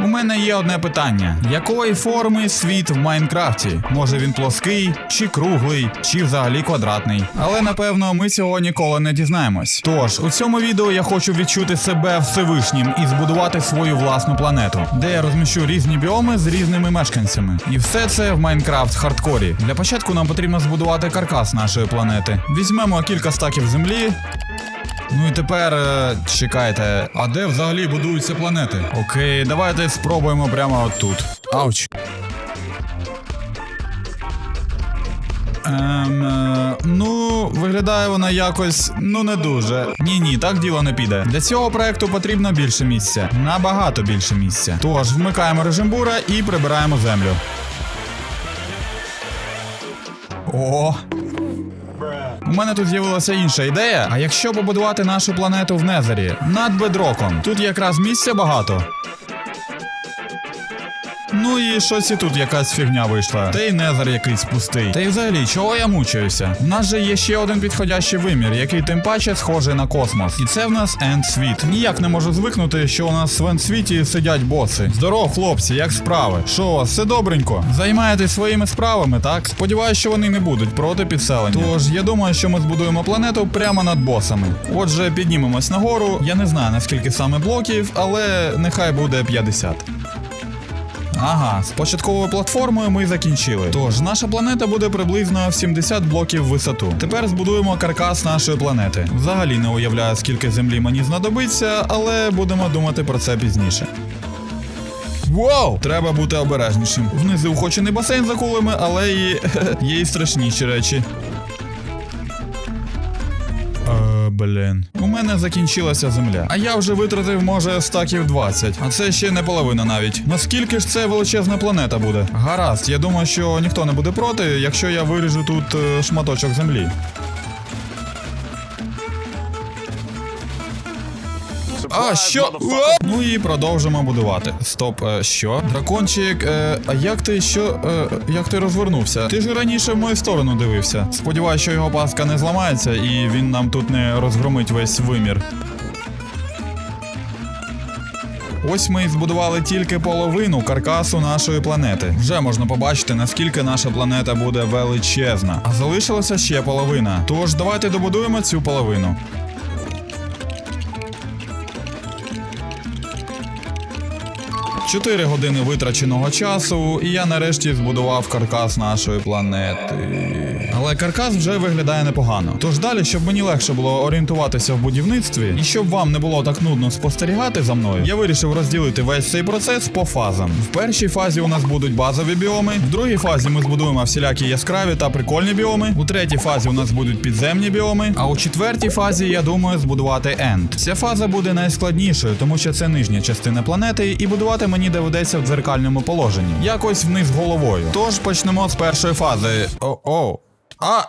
У мене є одне питання: якої форми світ в Майнкрафті? Може він плоский, чи круглий, чи взагалі квадратний? Але напевно ми цього ніколи не дізнаємось. Тож у цьому відео я хочу відчути себе Всевишнім і збудувати свою власну планету, де я розміщу різні біоми з різними мешканцями. І все це в Майнкрафт хардкорі. Для початку нам потрібно збудувати каркас нашої планети. Візьмемо кілька стаків землі, Ну і тепер е, чекайте, а де взагалі будуються планети? Окей, давайте спробуємо прямо отут. Ауч. Ем, е, ну, виглядає вона якось, ну не дуже. Ні, ні, так діло не піде. Для цього проекту потрібно більше місця. Набагато більше місця. Тож, вмикаємо режим бура і прибираємо землю. О, у мене тут з'явилася інша ідея. А якщо побудувати нашу планету в Незері над бедроком, тут якраз місця багато. Ну і щось і тут якась фігня вийшла. Та й незер якийсь пустий. Та й взагалі, чого я мучаюся? У нас же є ще один підходящий вимір, який тим паче схожий на космос. І це в нас енд світ. Ніяк не можу звикнути, що у нас в енд світі сидять боси. Здоров, хлопці, як справи? Що, все добренько? Займаєтесь своїми справами, так? Сподіваюсь, що вони не будуть проти підселення. Тож я думаю, що ми збудуємо планету прямо над босами. Отже, піднімемось нагору. Я не знаю наскільки саме блоків, але нехай буде 50. Ага, з початковою платформою ми закінчили. Тож наша планета буде приблизно в 70 блоків висоту. Тепер збудуємо каркас нашої планети. Взагалі не уявляю, скільки землі мені знадобиться, але будемо думати про це пізніше. Вау! Треба бути обережнішим. Внизу хоч і не басейн за кулами, але і є і страшніші речі. Блін. У мене закінчилася земля. А я вже витратив, може, стаків 20. А це ще не половина навіть. Наскільки ж це величезна планета буде? Гаразд, я думаю, що ніхто не буде проти, якщо я виріжу тут е, шматочок землі. А, що? Ну і продовжимо будувати. Стоп, е, що? Дракончик, е, а як ти що. Е, як ти розвернувся? Ти ж раніше в мою сторону дивився. Сподіваюсь, що його паска не зламається і він нам тут не розгромить весь вимір. Ось ми і збудували тільки половину каркасу нашої планети. Вже можна побачити, наскільки наша планета буде величезна. А залишилася ще половина. Тож давайте добудуємо цю половину. Чотири години витраченого часу, і я нарешті збудував каркас нашої планети. Але каркас вже виглядає непогано. Тож далі, щоб мені легше було орієнтуватися в будівництві, і щоб вам не було так нудно спостерігати за мною, я вирішив розділити весь цей процес по фазам. В першій фазі у нас будуть базові біоми, в другій фазі ми збудуємо всілякі яскраві та прикольні біоми. У третій фазі у нас будуть підземні біоми. А у четвертій фазі я думаю збудувати енд. Ця фаза буде найскладнішою, тому що це нижня частина планети, і будувати мені доведеться в дзеркальному положенні. Якось вниз головою. Тож почнемо з першої фази. О-о. А.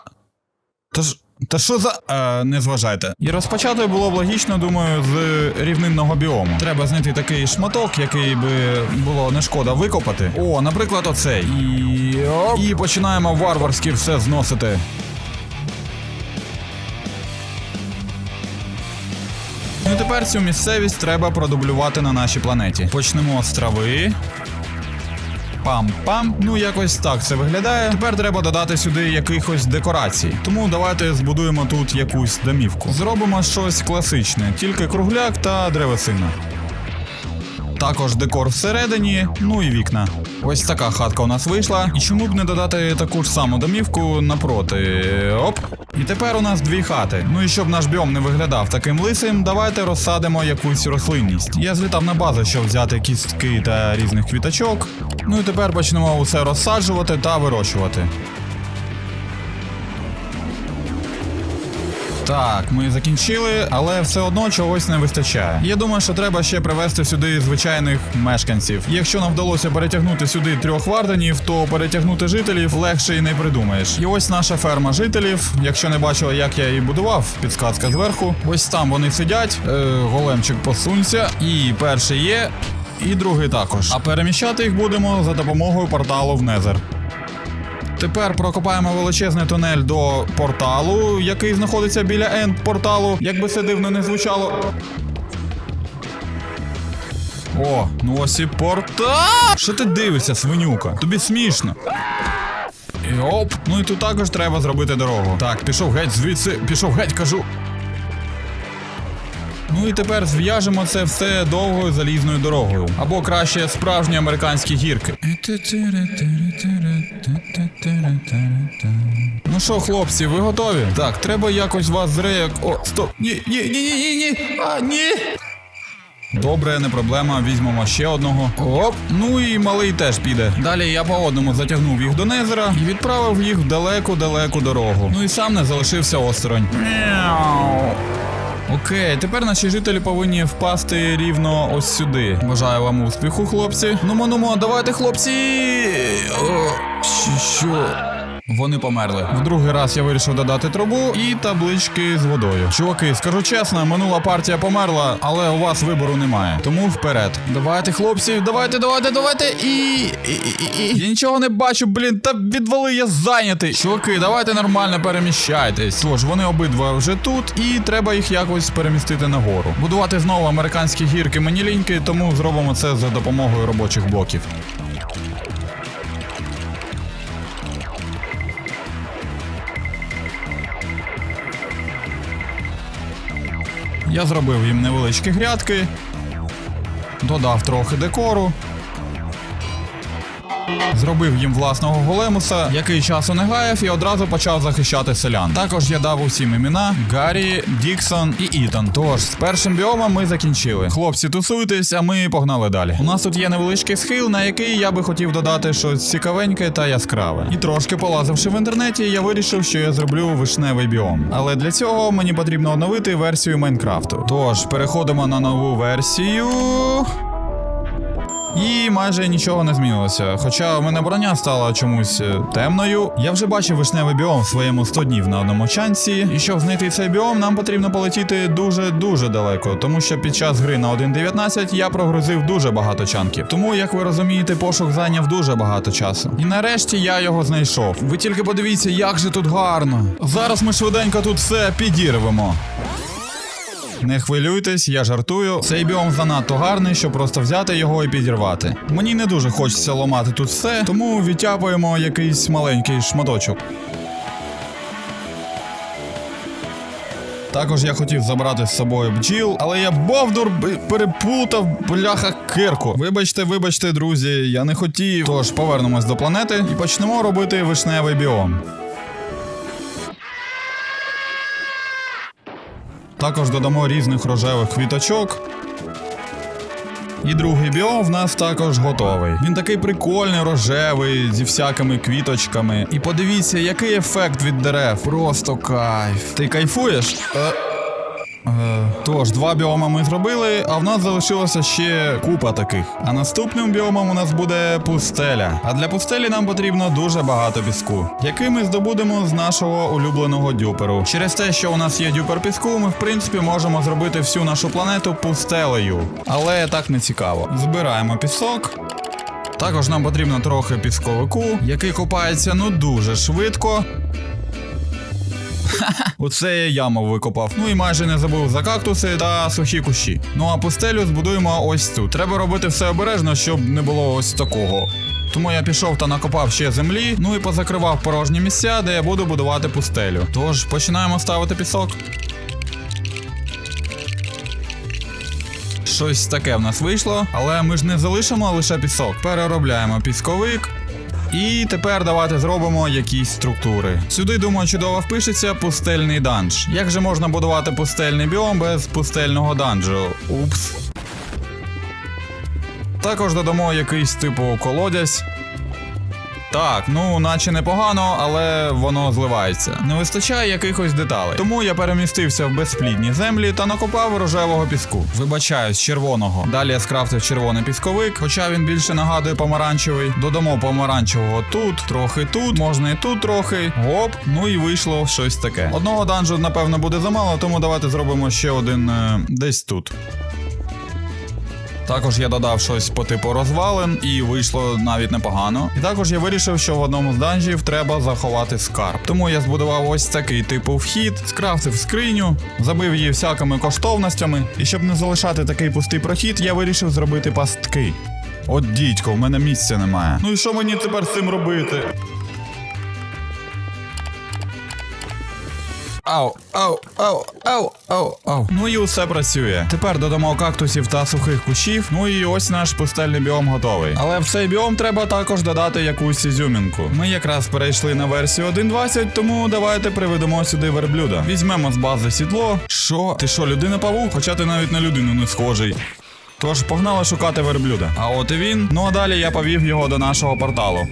Тож. Та що за. Е, не зважайте. І розпочати було б логічно, думаю, з рівнинного біому. Треба знайти такий шматок, який би було не шкода викопати. О, наприклад, оцей. І. І починаємо варварськи все зносити. Ну тепер цю місцевість треба продублювати на нашій планеті. Почнемо з трави. Пам-пам. Ну якось так це виглядає. Тепер треба додати сюди якихось декорацій. Тому давайте збудуємо тут якусь домівку. Зробимо щось класичне, тільки кругляк та древесина. Також декор всередині, ну і вікна. Ось така хатка у нас вийшла. І чому б не додати таку ж саму домівку напроти? Оп. І тепер у нас дві хати. Ну і щоб наш біом не виглядав таким лисим, давайте розсадимо якусь рослинність. Я злітав на базу, щоб взяти кістки та різних квіточок. Ну і тепер почнемо усе розсаджувати та вирощувати. Так, ми закінчили, але все одно чогось не вистачає. Я думаю, що треба ще привезти сюди звичайних мешканців. Якщо нам вдалося перетягнути сюди трьох варданів, то перетягнути жителів легше і не придумаєш. І ось наша ферма жителів. Якщо не бачили, як я її будував, підсказка зверху. Ось там вони сидять. Е, големчик посунься. І перший є. І другий також. А переміщати їх будемо за допомогою порталу в Незер. Тепер прокопаємо величезний тунель до порталу, який знаходиться біля енд порталу. Як би це дивно не звучало. О, ну ось і порта. Що ти дивишся, свинюка? Тобі смішно. І оп. Ну і тут також треба зробити дорогу. Так, пішов геть звідси, пішов геть, кажу. Ну і тепер зв'яжемо це все довгою залізною дорогою. Або краще справжні американські гірки. Ну що, хлопці, ви готові? Так, треба якось вас зреяк. О, стоп! Ні, ні, ні, ні, ні, ні. А, ні. Добре, не проблема, візьмемо ще одного. Оп, ну і малий теж піде. Далі я по одному затягнув їх до Незера і відправив їх в далеку-далеку дорогу. Ну і сам не залишився осторонь. Мяу. Окей, тепер наші жителі повинні впасти рівно ось сюди. Бажаю вам успіху, хлопці. Ну, ну, давайте, хлопці. О, що-? Вони померли. В другий раз я вирішив додати трубу і таблички з водою. Чуваки, скажу чесно, минула партія померла, але у вас вибору немає. Тому вперед. Давайте, хлопці, давайте, давайте, давайте. І. і, і, і. Я нічого не бачу, блін, та відвали, я зайнятий. Чуваки, давайте нормально переміщайтесь. Тож, вони обидва вже тут, і треба їх якось перемістити нагору. Будувати знову американські гірки мені ліньки, тому зробимо це за допомогою робочих блоків. Я зробив їм невеличкі грядки, додав трохи декору. Зробив їм власного големуса, який часу не гаяв і одразу почав захищати селян. Також я дав усім імена: Гаррі, Діксон і Ітан. Тож з першим біомом ми закінчили. Хлопці, тусуйтесь, а ми погнали далі. У нас тут є невеличкий схил, на який я би хотів додати щось цікавеньке та яскраве. І трошки полазивши в інтернеті, я вирішив, що я зроблю вишневий біом. Але для цього мені потрібно оновити версію Майнкрафту. Тож переходимо на нову версію. І майже нічого не змінилося. Хоча у мене броня стала чомусь е, темною. Я вже бачив вишневий біом в своєму 100 днів на одному чанці. І щоб знайти цей біом, нам потрібно полетіти дуже-дуже далеко, тому що під час гри на 1.19 я прогрузив дуже багато чанків. Тому, як ви розумієте, пошук зайняв дуже багато часу. І нарешті я його знайшов. Ви тільки подивіться, як же тут гарно. Зараз ми швиденько тут все підірвемо. Не хвилюйтесь, я жартую. Цей біом занадто гарний, щоб просто взяти його і підірвати. Мені не дуже хочеться ламати тут все, тому відтяпуємо якийсь маленький шматочок. Також я хотів забрати з собою бджіл, але я бовдур переплутав бляха кирку. Вибачте, вибачте, друзі, я не хотів. Тож повернемось до планети і почнемо робити вишневий біом. Також додамо різних рожевих квіточок. І другий біом в нас також готовий. Він такий прикольний, рожевий, зі всякими квіточками. І подивіться, який ефект від дерев. Просто кайф. Ти кайфуєш? Е... Е, тож, два біоми ми зробили, а в нас залишилося ще купа таких. А наступним біомом у нас буде пустеля. А для пустелі нам потрібно дуже багато піску, який ми здобудемо з нашого улюбленого дюперу. Через те, що у нас є дюпер піску, ми в принципі можемо зробити всю нашу планету пустелею. Але так не цікаво. Збираємо пісок. Також нам потрібно трохи пісковику, який копається ну дуже швидко. Оце я яму викопав. Ну і майже не забув за кактуси та сухі кущі. Ну а пустелю збудуємо ось тут. Треба робити все обережно, щоб не було ось такого. Тому я пішов та накопав ще землі, ну і позакривав порожні місця, де я буду будувати пустелю. Тож починаємо ставити пісок. Щось таке в нас вийшло, але ми ж не залишимо лише пісок. Переробляємо пісковик. І тепер давайте зробимо якісь структури. Сюди, думаю, чудово впишеться пустельний данж. Як же можна будувати пустельний біом без пустельного данжу? Упс. Також додамо якийсь типу колодязь. Так, ну наче непогано, але воно зливається. Не вистачає якихось деталей. Тому я перемістився в безплідні землі та накопав рожевого піску. Вибачаюсь, червоного. Далі я скрафтив червоний пісковик, хоча він більше нагадує помаранчевий. Додамо помаранчевого тут, трохи тут, можна і тут трохи. Оп, ну і вийшло щось таке. Одного данжу, напевно, буде замало, тому давайте зробимо ще один е, десь тут. Також я додав щось по типу розвалин, і вийшло навіть непогано. І також я вирішив, що в одному з данжів треба заховати скарб. Тому я збудував ось такий типу вхід, скрафтив скриню, забив її всякими коштовностями. І щоб не залишати такий пустий прохід, я вирішив зробити пастки. От дідько, в мене місця немає. Ну і що мені тепер з цим робити? Ау, ау, ау, ау, ау, ау. Ну і усе працює. Тепер додамо кактусів та сухих кущів. Ну і ось наш пустельний біом готовий. Але в цей біом треба також додати якусь ізюмінку. Ми якраз перейшли на версію 1.20, тому давайте приведемо сюди верблюда. Візьмемо з бази сідло. Що? Ти що, людина павук? Хоча ти навіть на людину не схожий. Тож погнали шукати верблюда. А от і він. Ну а далі я повів його до нашого порталу.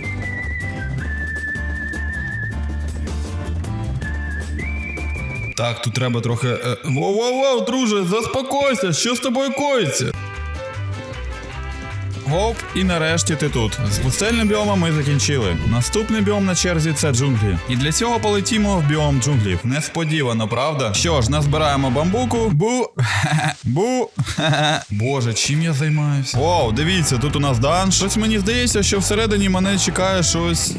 Так, тут треба трохи. е, Воу-воу-воу, друже, заспокойся, що з тобою коїться? Гоп, і нарешті ти тут. З пустельним біомом ми закінчили. Наступний біом на черзі це джунглі. І для цього полетімо в біом джунглів. Несподівано, правда? Що ж, назбираємо бамбуку. Бу. Бу. Боже, чим я займаюся? Воу, дивіться, тут у нас дан. Щось мені здається, що всередині мене чекає щось.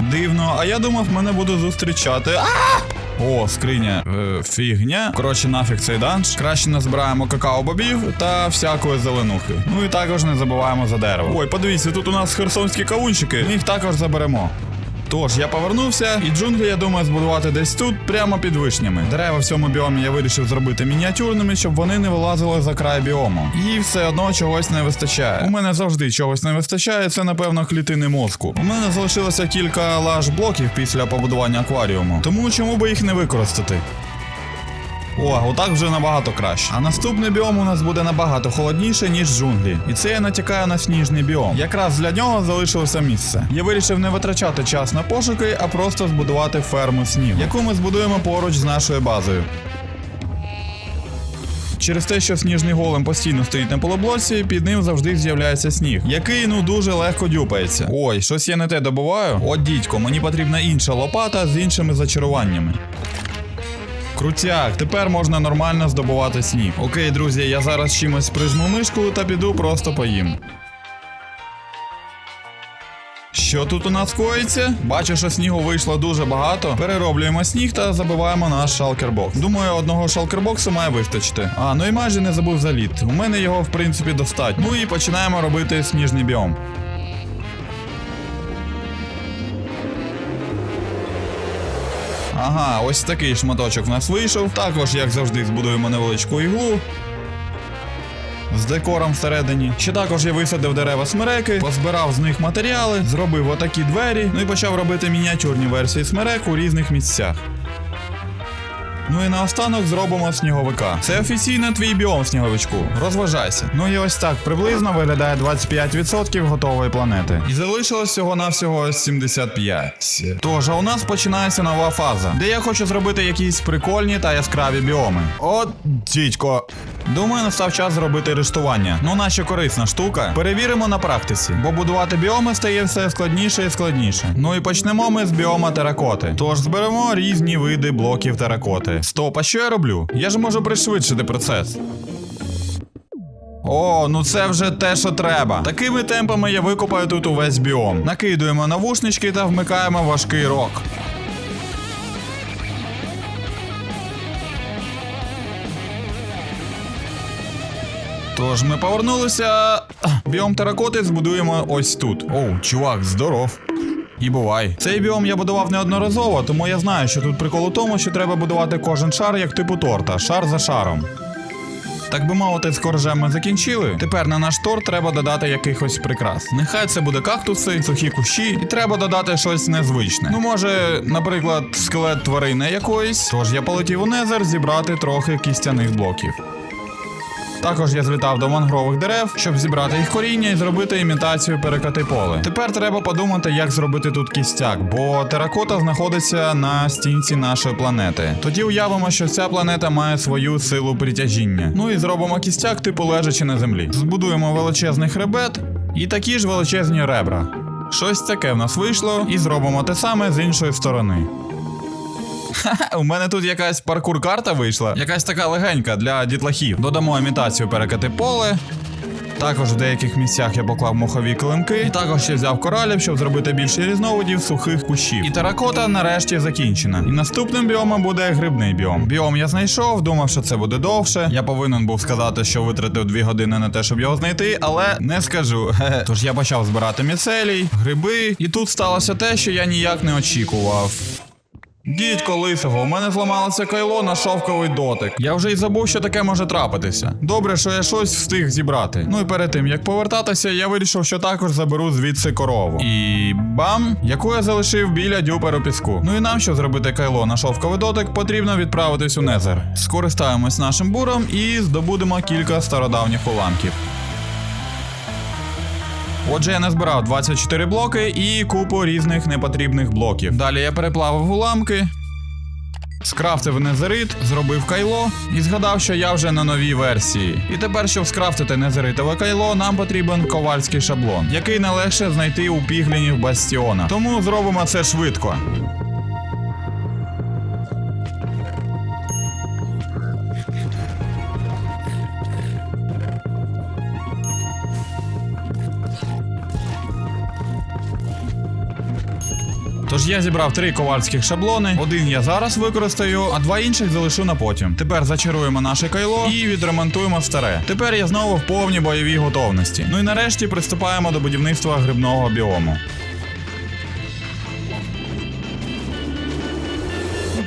Дивно, а я думав, мене будуть зустрічати. А! О, скриня е, фігня. Коротше, нафіг цей данж. Краще назбираємо какао-бобів та всякої зеленухи. Ну і також не забуваємо за дерево. Ой, подивіться, тут у нас херсонські кавунчики. Ми їх також заберемо. Тож я повернувся, і джунглі я думаю збудувати десь тут, прямо під вишнями. Дерева в цьому біомі я вирішив зробити мініатюрними, щоб вони не вилазили за край біому. І все одно чогось не вистачає. У мене завжди чогось не вистачає. Це напевно клітини мозку. У мене залишилося кілька лаж блоків після побудування акваріуму. Тому чому би їх не використати? О, отак вже набагато краще. А наступний біом у нас буде набагато холодніше, ніж джунглі. І це я натякаю на сніжний біом. Якраз для нього залишилося місце. Я вирішив не витрачати час на пошуки, а просто збудувати ферму снігу, яку ми збудуємо поруч з нашою базою. Через те, що сніжний голем постійно стоїть на полублоці, під ним завжди з'являється сніг, який ну дуже легко дюпається. Ой, щось я не те добуваю. От дідько, мені потрібна інша лопата з іншими зачаруваннями. Крутяк, тепер можна нормально здобувати сніг. Окей, друзі, я зараз чимось прижму мишку та піду просто поїм. Що тут у нас коїться? Бачу, що снігу вийшло дуже багато. Перероблюємо сніг та забиваємо наш шалкербокс. Думаю, одного шалкербоксу має вистачити. А, ну і майже не забув заліт. У мене його в принципі достатньо. Ну і починаємо робити сніжний біом. Ага, ось такий шматочок в нас вийшов. Також, як завжди, збудуємо невеличку іглу. З декором всередині. Ще також я висадив дерева смереки, позбирав з них матеріали, зробив отакі двері, ну і почав робити мініатюрні версії смерек у різних місцях. Ну і наостанок зробимо сніговика. Це офіційно твій біом сніговичку. Розважайся. Ну і ось так приблизно виглядає 25% готової планети. І залишилось всього навсього 75. Тож, а у нас починається нова фаза, де я хочу зробити якісь прикольні та яскраві біоми. От дідько. Думаю, настав час зробити рештування. Ну, наче корисна штука. Перевіримо на практиці, бо будувати біоми стає все складніше і складніше. Ну і почнемо ми з біома теракоти. Тож зберемо різні види блоків теракоти. Стоп, а що я роблю? Я ж можу пришвидшити процес. О, ну це вже те, що треба. Такими темпами я викопаю тут увесь біом. Накидуємо навушнички та вмикаємо важкий рок. Тож ми повернулися. Біом теракоти збудуємо ось тут. Оу, чувак, здоров. І бувай. Цей біом я будував неодноразово, тому я знаю, що тут прикол у тому, що треба будувати кожен шар як типу торта, шар за шаром. Так би мовити, з коржем ми закінчили. Тепер на наш торт треба додати якихось прикрас. Нехай це буде кактуси, сухі кущі, і треба додати щось незвичне. Ну, може, наприклад, скелет тварини якоїсь. Тож я полетів у Незер зібрати трохи кістяних блоків. Також я злітав до мангрових дерев, щоб зібрати їх коріння і зробити імітацію перекати поле. Тепер треба подумати, як зробити тут кістяк, бо теракота знаходиться на стінці нашої планети. Тоді уявимо, що ця планета має свою силу притяжіння. Ну і зробимо кістяк, типу лежачи на землі. Збудуємо величезний хребет і такі ж величезні ребра. Щось таке в нас вийшло, і зробимо те саме з іншої сторони. У мене тут якась паркур-карта вийшла, якась така легенька для дітлахів. Додамо імітацію перекати поле. Також в деяких місцях я поклав мохові килимки, і також ще взяв коралів, щоб зробити більше різновидів сухих кущів. І теракота нарешті закінчена. І наступним біомом буде грибний біом. Біом я знайшов, думав, що це буде довше. Я повинен був сказати, що витратив 2 години на те, щоб його знайти, але не скажу. Тож я почав збирати міцелій, гриби, і тут сталося те, що я ніяк не очікував. Дідько лисого, у мене зламалося кайло на шовковий дотик. Я вже й забув, що таке може трапитися. Добре, що я щось встиг зібрати. Ну і перед тим як повертатися, я вирішив, що також заберу звідси корову. І бам, яку я залишив біля дюперу піску. Ну і нам, щоб зробити кайло на шовковий дотик, потрібно відправитись у Незер. Скористаємось нашим буром і здобудемо кілька стародавніх уламків. Отже, я назбирав 24 блоки і купу різних непотрібних блоків. Далі я переплавив уламки, скрафтив незерит, зробив кайло і згадав, що я вже на новій версії. І тепер, щоб скрафтити незеритове кайло, нам потрібен ковальський шаблон, який найлегше знайти у піглінів бастіона. Тому зробимо це швидко. Тож я зібрав три ковальських шаблони. Один я зараз використаю, а два інших залишу на потім. Тепер зачаруємо наше кайло і відремонтуємо старе. Тепер я знову в повній бойовій готовності. Ну і нарешті приступаємо до будівництва грибного біому.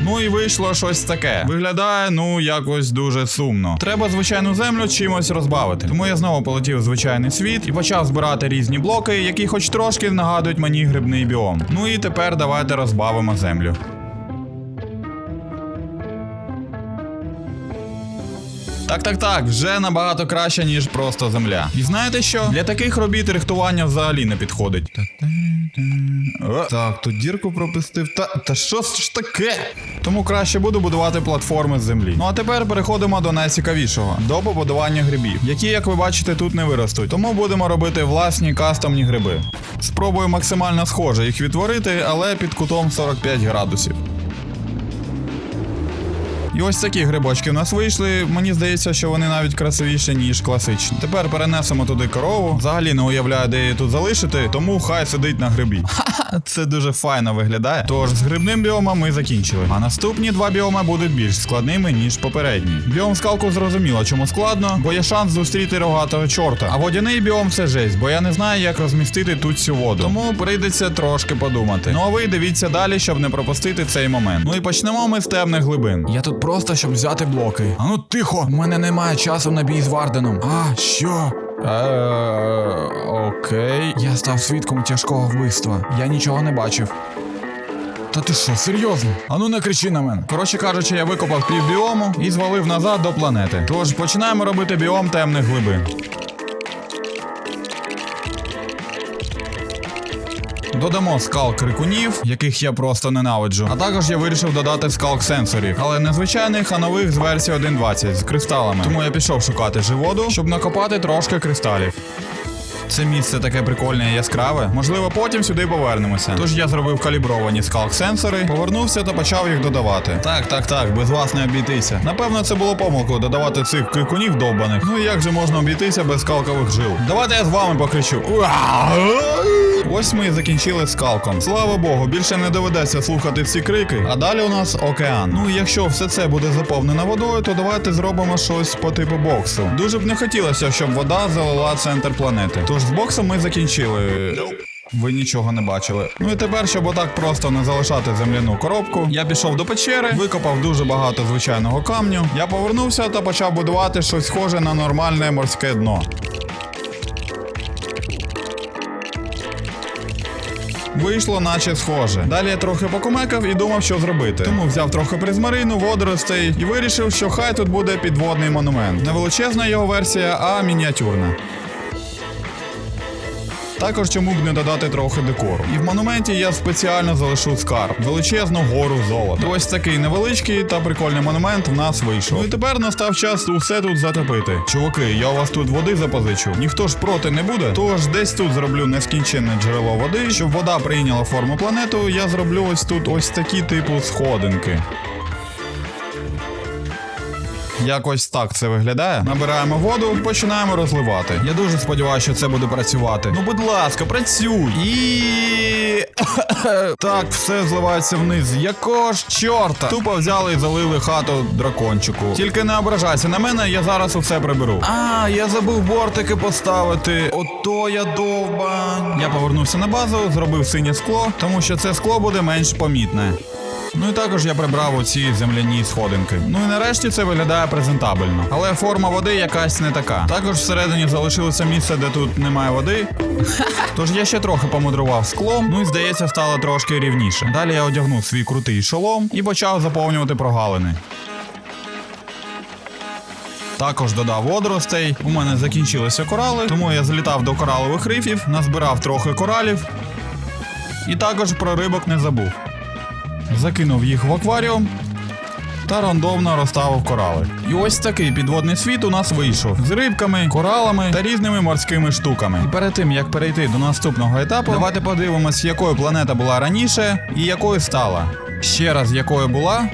Ну і вийшло щось таке. Виглядає, ну, якось дуже сумно. Треба звичайну землю чимось розбавити. Тому я знову полетів в звичайний світ і почав збирати різні блоки, які хоч трошки нагадують мені грибний біом. Ну і тепер давайте розбавимо землю. Так, так, так, вже набагато краще, ніж просто земля. І знаєте що? Для таких робіт рихтування взагалі не підходить. Так, тут дірку пропустив. Та, та що ж таке? Тому краще буду будувати платформи з землі. Ну а тепер переходимо до найцікавішого до побудування грибів, які, як ви бачите, тут не виростуть. Тому будемо робити власні кастомні гриби. Спробую максимально схоже їх відтворити, але під кутом 45 градусів. І ось такі грибочки в нас вийшли. Мені здається, що вони навіть красивіші, ніж класичні. Тепер перенесемо туди корову. Взагалі не уявляю, де її тут залишити, тому хай сидить на грибі. Це дуже файно виглядає. Тож з грибним біомом ми закінчили. А наступні два біоми будуть більш складними, ніж попередні. Біом скалку зрозуміло, чому складно, бо є шанс зустріти рогатого чорта. А водяний біом це жесть, бо я не знаю, як розмістити тут всю воду. Тому прийдеться трошки подумати. Ну а ви дивіться далі, щоб не пропустити цей момент. Ну і почнемо ми з темних глибин. Я тут просто щоб взяти блоки. А ну тихо! У мене немає часу на бій з Варденом. А, що? Е, окей. Я став свідком тяжкого вбивства. Я нічого не бачив. Та ти що, серйозно? Ану не кричи на мене. Коротше кажучи, я викопав пів біому і звалив назад до планети. Тож починаємо робити біом темних глибин. Додамо скалк крикунів, яких я просто ненавиджу. А також я вирішив додати скалк сенсорів, але не звичайних, а нових з версії 1.20 з кристалами. Тому я пішов шукати живоду, щоб накопати трошки кристалів. Це місце таке прикольне яскраве. Можливо, потім сюди повернемося. Тож я зробив калібровані скалк сенсори, повернувся та почав їх додавати. Так, так, так, без вас не обійтися. Напевно, це було помилкою додавати цих крикунів довбаних. Ну і як же можна обійтися без скалкових жил? Давайте я з вами покричу. Ось ми і закінчили скалком. Слава Богу, більше не доведеться слухати ці крики. А далі у нас океан. Ну якщо все це буде заповнено водою, то давайте зробимо щось по типу боксу. Дуже б не хотілося, щоб вода залила центр планети. Тож з боксом ми закінчили. Ви нічого не бачили. Ну і тепер, щоб отак просто не залишати земляну коробку, я пішов до печери, викопав дуже багато звичайного камню. Я повернувся та почав будувати щось схоже на нормальне морське дно. Вийшло, наче схоже. Далі я трохи покумекав і думав, що зробити. Тому взяв трохи призмарину, водоростей і вирішив, що хай тут буде підводний монумент. Не величезна його версія, а мініатюрна. Також чому б не додати трохи декору. І в монументі я спеціально залишу скарб, величезну гору золота. Ось такий невеличкий та прикольний монумент в нас вийшов. Ну і тепер настав час усе тут затопити. Чуваки, я у вас тут води запозичу. Ніхто ж проти не буде. Тож десь тут зроблю нескінченне джерело води. Щоб вода прийняла форму планету, я зроблю ось тут ось такі типу сходинки. Якось так це виглядає. Набираємо воду, починаємо розливати. Я дуже сподіваюся, що це буде працювати. Ну, будь ласка, працюй. І так, все зливається вниз. Якого ж чорта? Тупо взяли і залили хату дракончику. Тільки не ображайся на мене, я зараз усе приберу. А, я забув бортики поставити. Ото я довбань. Я повернувся на базу, зробив синє скло, тому що це скло буде менш помітне. Ну і також я прибрав оці земляні сходинки. Ну і нарешті це виглядає презентабельно. Але форма води якась не така. Також всередині залишилося місце, де тут немає води. Тож я ще трохи помудрував склом, ну і здається, стало трошки рівніше. Далі я одягнув свій крутий шолом і почав заповнювати прогалини. Також додав водоростей. У мене закінчилися корали, тому я злітав до коралових рифів, назбирав трохи коралів. І також про рибок не забув. Закинув їх в акваріум та рандомно розставив корали. І ось такий підводний світ у нас вийшов з рибками, коралами та різними морськими штуками. І перед тим як перейти до наступного етапу, давайте подивимось, якою планета була раніше і якою стала. Ще раз якою була.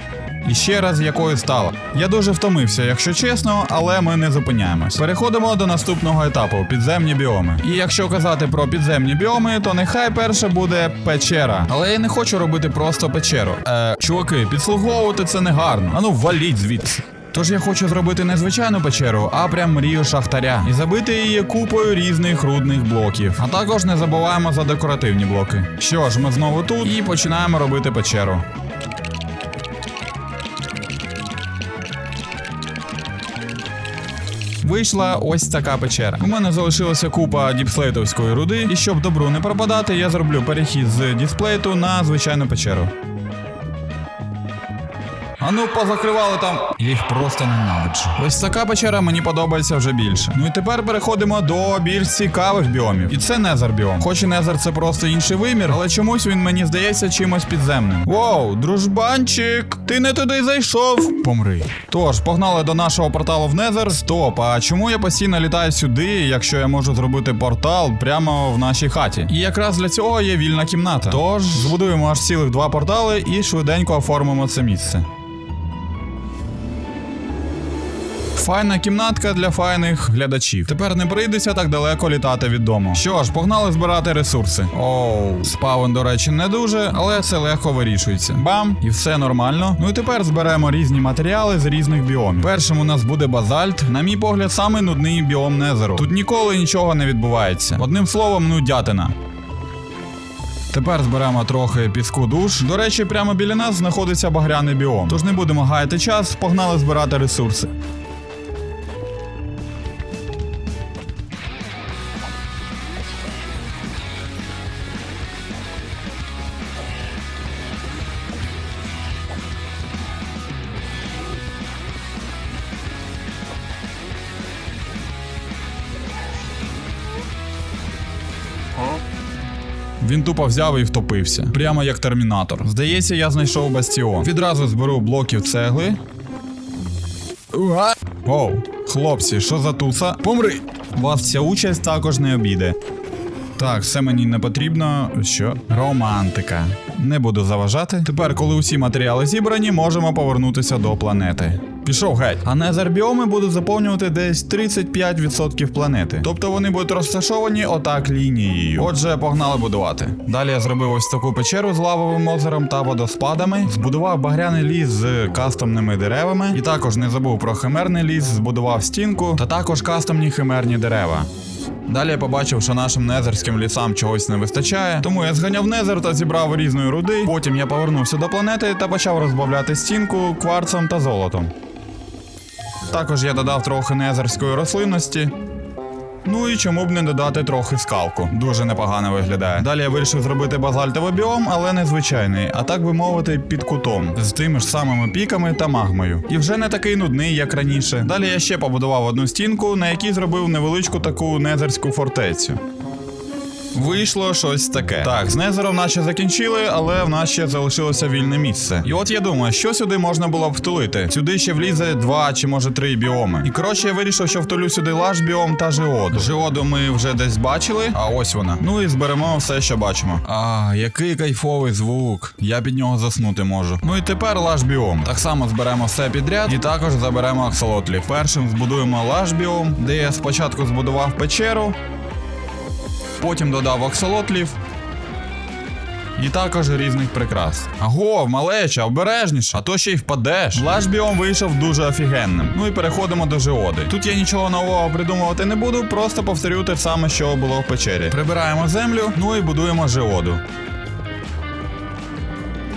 І ще раз якою стала. Я дуже втомився, якщо чесно, але ми не зупиняємось. Переходимо до наступного етапу підземні біоми. І якщо казати про підземні біоми, то нехай перше буде печера. Але я не хочу робити просто печеру. Е, чуваки, підслуговувати це не гарно. Ану, валіть звідси. Тож я хочу зробити не звичайну печеру, а прям мрію шахтаря і забити її купою різних рудних блоків. А також не забуваємо за декоративні блоки. Що ж, ми знову тут і починаємо робити печеру. Вийшла ось така печера. У мене залишилася купа діпслейтовської руди, і щоб добру не пропадати, я зроблю перехід з дісплейту на звичайну печеру. А ну позакривали там. Я їх просто ненавиджу. Ось така печера мені подобається вже більше. Ну і тепер переходимо до більш цікавих біомів. І це Незер біом. Хоч і Незер це просто інший вимір, але чомусь він мені здається чимось підземним. Воу, дружбанчик, ти не туди зайшов. Помри. Тож, погнали до нашого порталу в Незер. Стоп, а чому я постійно літаю сюди, якщо я можу зробити портал прямо в нашій хаті? І якраз для цього є вільна кімната. Тож збудуємо аж цілих два портали і швиденько оформимо це місце. Файна кімнатка для файних глядачів. Тепер не прийдеться так далеко літати від дому. Що ж, погнали збирати ресурси. Оу, спавен, до речі, не дуже, але це легко вирішується. Бам, і все нормально. Ну і тепер зберемо різні матеріали з різних біомів. Першим у нас буде базальт. На мій погляд, самий нудний біом Незеру. Тут ніколи нічого не відбувається. Одним словом, нудятина. Тепер зберемо трохи піску душ. До речі, прямо біля нас знаходиться багряний біом. Тож не будемо гаяти час, погнали збирати ресурси. Він тупо взяв і втопився, прямо як термінатор. Здається, я знайшов бастіон. Відразу зберу блоків цегли. Уга! Оу, хлопці, що за туса? Помри! Вас ця участь також не обійде. Так, все мені не потрібно. Що? Романтика. Не буду заважати. Тепер, коли усі матеріали зібрані, можемо повернутися до планети. Пішов геть. А незербіоми будуть заповнювати десь 35% планети. Тобто вони будуть розташовані отак лінією. Отже, погнали будувати. Далі я зробив ось таку печеру з лавовим озером та водоспадами. Збудував багряний ліс з кастомними деревами. І також не забув про химерний ліс, збудував стінку та також кастомні химерні дерева. Далі я побачив, що нашим незерським лісам чогось не вистачає, тому я зганяв незер та зібрав різної руди. Потім я повернувся до планети та почав розбавляти стінку кварцем та золотом. Також я додав трохи незерської рослинності. Ну і чому б не додати трохи скалку. Дуже непогано виглядає. Далі я вирішив зробити базальтовий біом, але не звичайний, а так би мовити, під кутом, з тими ж самими піками та магмою. І вже не такий нудний, як раніше. Далі я ще побудував одну стінку, на якій зробив невеличку таку незерську фортецю. Вийшло щось таке. Так, з Незером наче закінчили, але в нас ще залишилося вільне місце. І от я думаю, що сюди можна було б втулити. Сюди ще влізе два чи може три біоми. І коротше, я вирішив, що втулю сюди лаш біом та жиоду. Жиоду ми вже десь бачили, а ось вона. Ну і зберемо все, що бачимо. А, який кайфовий звук. Я під нього заснути можу. Ну і тепер лаш біом. Так само зберемо все підряд і також заберемо аксолотлів. Першим збудуємо лаш біом, де я спочатку збудував печеру, потім додав аксолотлів. І також різних прикрас. Аго, малеча, обережніше, а то ще й впадеш. Лаш біом вийшов дуже офігенним. Ну і переходимо до жиоди. Тут я нічого нового придумувати не буду, просто повторю те саме, що було в печері. Прибираємо землю, ну і будуємо жиоду.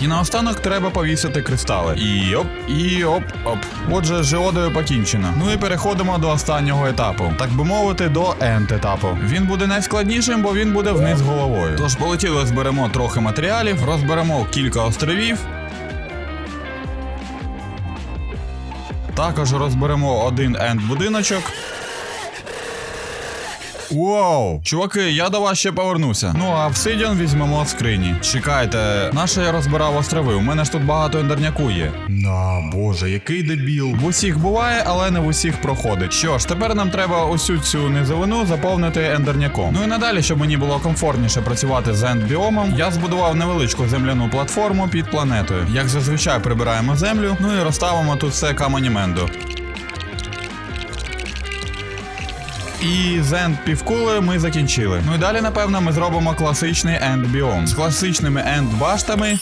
І наостанок треба повісити кристали. І оп, і оп, оп. Отже, з жеодою покінчено. Ну і переходимо до останнього етапу, так би мовити, до енд етапу. Він буде найскладнішим, бо він буде вниз головою. Тож полетіли, зберемо трохи матеріалів, розберемо кілька островів. Також розберемо один енд Вау! Чуваки, я до вас ще повернуся. Ну а обсидіан візьмемо з скрині. Чекайте, наше я розбирав острови. У мене ж тут багато ендерняку є. На, боже, який дебіл. В усіх буває, але не в усіх проходить. Що ж, тепер нам треба усю цю низовину заповнити ендерняком. Ну і надалі, щоб мені було комфортніше працювати з енд-біомом, я збудував невеличку земляну платформу під планетою. Як зазвичай прибираємо землю, ну і розставимо тут все камені-менду. І з енд півкули ми закінчили. Ну і далі, напевно, ми зробимо класичний енд біом з класичними енд баштами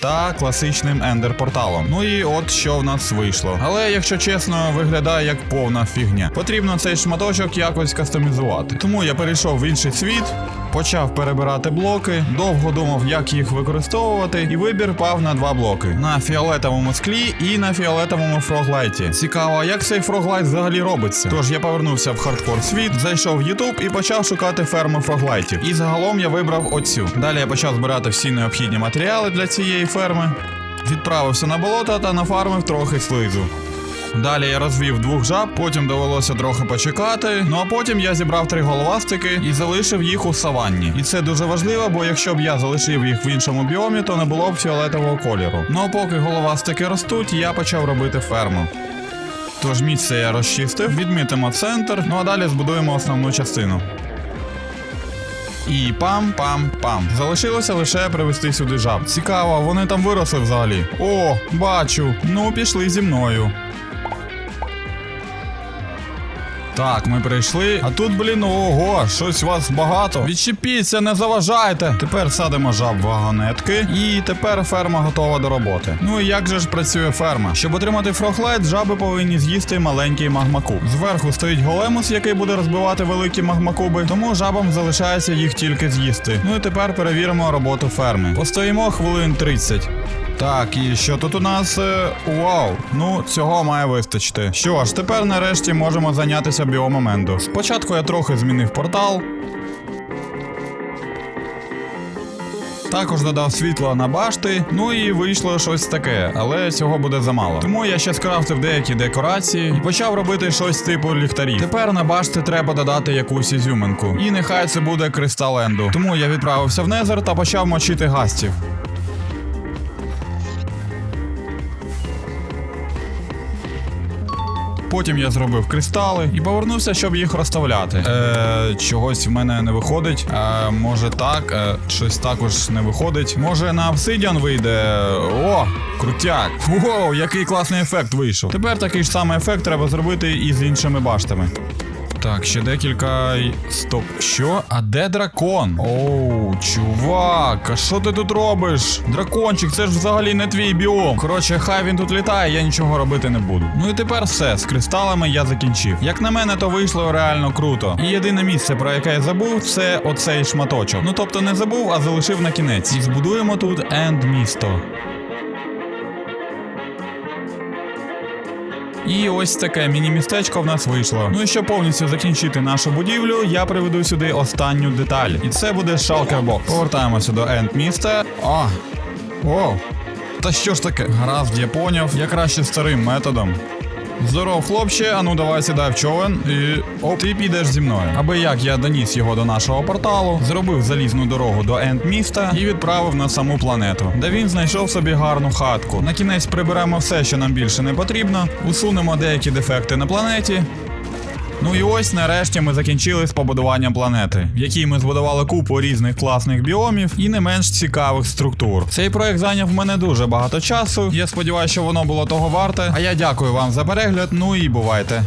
та класичним ендер порталом. Ну і от що в нас вийшло. Але якщо чесно, виглядає як повна фігня. Потрібно цей шматочок якось кастомізувати. Тому я перейшов в інший світ. Почав перебирати блоки, довго думав, як їх використовувати, і вибір пав на два блоки: на фіолетовому склі і на фіолетовому фроглайті. Цікаво, як цей фроглайт взагалі робиться. Тож я повернувся в хардкор світ, зайшов в YouTube і почав шукати ферми фроглайтів. І загалом я вибрав оцю. Далі я почав збирати всі необхідні матеріали для цієї ферми. Відправився на болото та нафармив трохи слизу. Далі я розвів двох жаб, потім довелося трохи почекати. Ну а потім я зібрав три головастики і залишив їх у саванні. І це дуже важливо, бо якщо б я залишив їх в іншому біомі, то не було б фіолетового кольору. Ну а поки головастики ростуть, я почав робити ферму. Тож місце я розчистив, відмітимо центр, ну а далі збудуємо основну частину. І пам-пам-пам. Залишилося лише привезти сюди жаб. Цікаво, вони там виросли взагалі. О, бачу. Ну, пішли зі мною. Так, ми прийшли. А тут, блін, ого, щось вас багато. Відчепіться, не заважайте. Тепер садимо жаб вагонетки. І тепер ферма готова до роботи. Ну і як же ж працює ферма? Щоб отримати фрохлайт, жаби повинні з'їсти маленький магмакуб. Зверху стоїть големус, який буде розбивати великі магмакуби, тому жабам залишається їх тільки з'їсти. Ну і тепер перевіримо роботу ферми. Постоїмо хвилин 30. Так, і що тут у нас? Е, Вау, ну цього має вистачити. Що ж, тепер нарешті можемо зайнятися біомом Енду. Спочатку я трохи змінив портал. Також додав світло на башти, ну і вийшло щось таке, але цього буде замало. Тому я ще скрафтив деякі декорації і почав робити щось типу ліхтарів. Тепер на башти треба додати якусь ізюминку. І нехай це буде кристал Енду. Тому я відправився в Незер та почав мочити гастів. Потім я зробив кристали і повернувся, щоб їх розставляти. Е, чогось в мене не виходить. Е, може так, е, щось також не виходить. Може на обсидіан вийде. О, крутяк. Воу, який класний ефект вийшов. Тепер такий ж самий ефект треба зробити і з іншими баштами. Так, ще декілька. Стоп. Що? А де дракон? Оу, чувак, а що ти тут робиш? Дракончик, це ж взагалі не твій біом. Коротше, хай він тут літає, я нічого робити не буду. Ну і тепер все, з кристалами я закінчив. Як на мене, то вийшло реально круто. І єдине місце, про яке я забув, це оцей шматочок. Ну тобто не забув, а залишив на кінець. І збудуємо тут енд місто. І ось таке міні-містечко в нас вийшло. Ну і щоб повністю закінчити нашу будівлю, я приведу сюди останню деталь. І це буде шалкербокс. Повертаємося до енд міста. А. О. Та що ж таке? Гаразд, я поняв. Я краще старим методом. Здоров, хлопче, ану давай сідай в човен і оп, ти підеш зі мною. Аби як я доніс його до нашого порталу, зробив залізну дорогу до енд міста і відправив на саму планету, де він знайшов собі гарну хатку. На кінець приберемо все, що нам більше не потрібно, усунемо деякі дефекти на планеті. Ну і ось нарешті ми закінчили з побудуванням планети, в якій ми збудували купу різних класних біомів і не менш цікавих структур. Цей проект зайняв мене дуже багато часу. Я сподіваюся, що воно було того варте. А я дякую вам за перегляд. Ну і бувайте.